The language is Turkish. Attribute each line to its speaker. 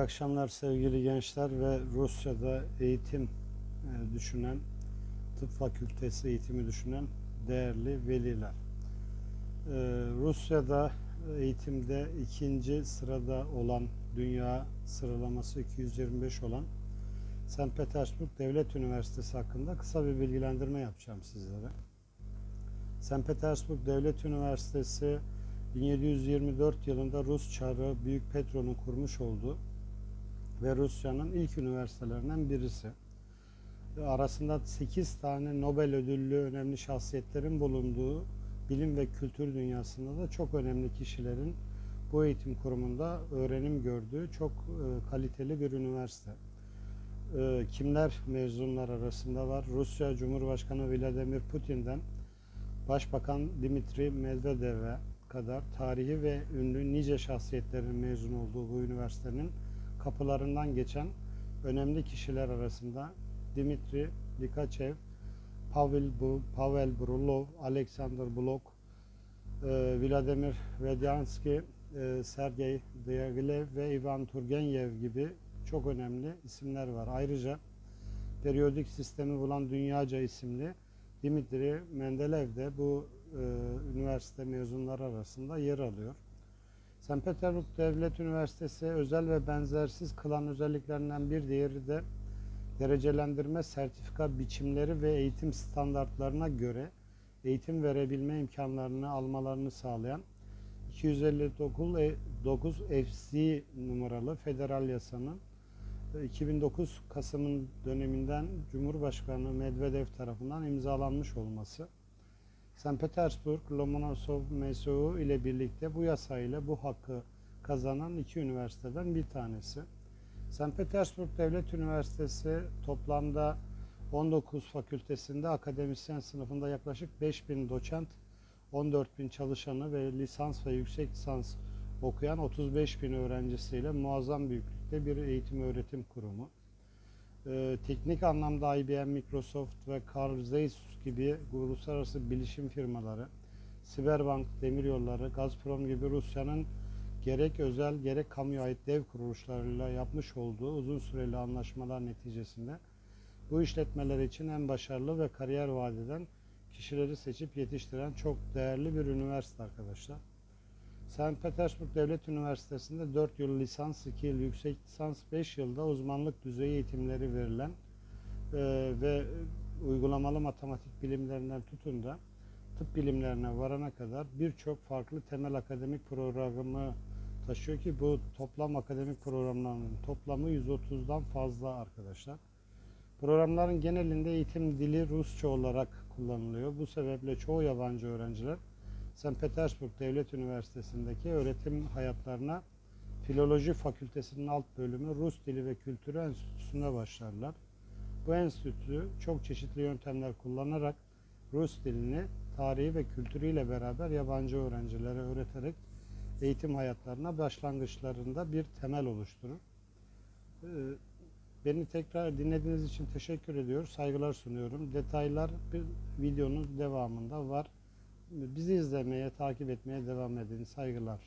Speaker 1: Akşamlar sevgili gençler ve Rusya'da eğitim e, düşünen, tıp fakültesi eğitimi düşünen değerli veliler. E, Rusya'da eğitimde ikinci sırada olan, dünya sıralaması 225 olan St. Petersburg Devlet Üniversitesi hakkında kısa bir bilgilendirme yapacağım sizlere. St. Petersburg Devlet Üniversitesi 1724 yılında Rus Çarı Büyük Petro'nun kurmuş olduğu ve Rusya'nın ilk üniversitelerinden birisi. Arasında 8 tane Nobel ödüllü önemli şahsiyetlerin bulunduğu bilim ve kültür dünyasında da çok önemli kişilerin bu eğitim kurumunda öğrenim gördüğü çok e, kaliteli bir üniversite. E, Kimler mezunlar arasında var? Rusya Cumhurbaşkanı Vladimir Putin'den Başbakan Dimitri Medvedev'e kadar tarihi ve ünlü nice şahsiyetlerin mezun olduğu bu üniversitenin kapılarından geçen önemli kişiler arasında Dimitri Likachev, Pavel, Pavel Brulov, Alexander Blok, e, Vladimir Vedyansky, e, Sergey Diaghilev ve Ivan Turgenev gibi çok önemli isimler var. Ayrıca periyodik sistemi bulan dünyaca isimli Dimitri Mendeleev de bu e, üniversite mezunları arasında yer alıyor. St. Petersburg Devlet Üniversitesi özel ve benzersiz kılan özelliklerinden bir diğeri de derecelendirme sertifika biçimleri ve eğitim standartlarına göre eğitim verebilme imkanlarını almalarını sağlayan 259 FC numaralı federal yasanın e, 2009 Kasım'ın döneminden Cumhurbaşkanı Medvedev tarafından imzalanmış olması St. Petersburg Lomonosov MSU ile birlikte bu yasayla bu hakkı kazanan iki üniversiteden bir tanesi. St. Petersburg Devlet Üniversitesi toplamda 19 fakültesinde akademisyen sınıfında yaklaşık 5000 doçent, 14 bin çalışanı ve lisans ve yüksek lisans okuyan 35 bin öğrencisiyle muazzam büyüklükte bir eğitim öğretim kurumu. Ee, teknik anlamda IBM, Microsoft ve Carl Zeiss gibi uluslararası bilişim firmaları, Siberbank, Demiryolları, Gazprom gibi Rusya'nın gerek özel gerek kamuya ait dev kuruluşlarıyla yapmış olduğu uzun süreli anlaşmalar neticesinde bu işletmeler için en başarılı ve kariyer vaat eden kişileri seçip yetiştiren çok değerli bir üniversite arkadaşlar. St. Petersburg Devlet Üniversitesi'nde 4 yıl lisans, 2 yıl yüksek lisans, 5 yılda uzmanlık düzeyi eğitimleri verilen e, ve uygulamalı matematik bilimlerinden tutun da tıp bilimlerine varana kadar birçok farklı temel akademik programı taşıyor ki bu toplam akademik programlarının toplamı 130'dan fazla arkadaşlar. Programların genelinde eğitim dili Rusça olarak kullanılıyor. Bu sebeple çoğu yabancı öğrenciler St. Petersburg Devlet Üniversitesi'ndeki öğretim hayatlarına Filoloji Fakültesinin alt bölümü Rus Dili ve Kültürü Enstitüsü'nde başlarlar. Bu enstitü çok çeşitli yöntemler kullanarak Rus dilini, tarihi ve kültürüyle beraber yabancı öğrencilere öğreterek eğitim hayatlarına başlangıçlarında bir temel oluşturur. Ee, Beni tekrar dinlediğiniz için teşekkür ediyor, saygılar sunuyorum. Detaylar bir videonun devamında var. Bizi izlemeye, takip etmeye devam edin. Saygılar.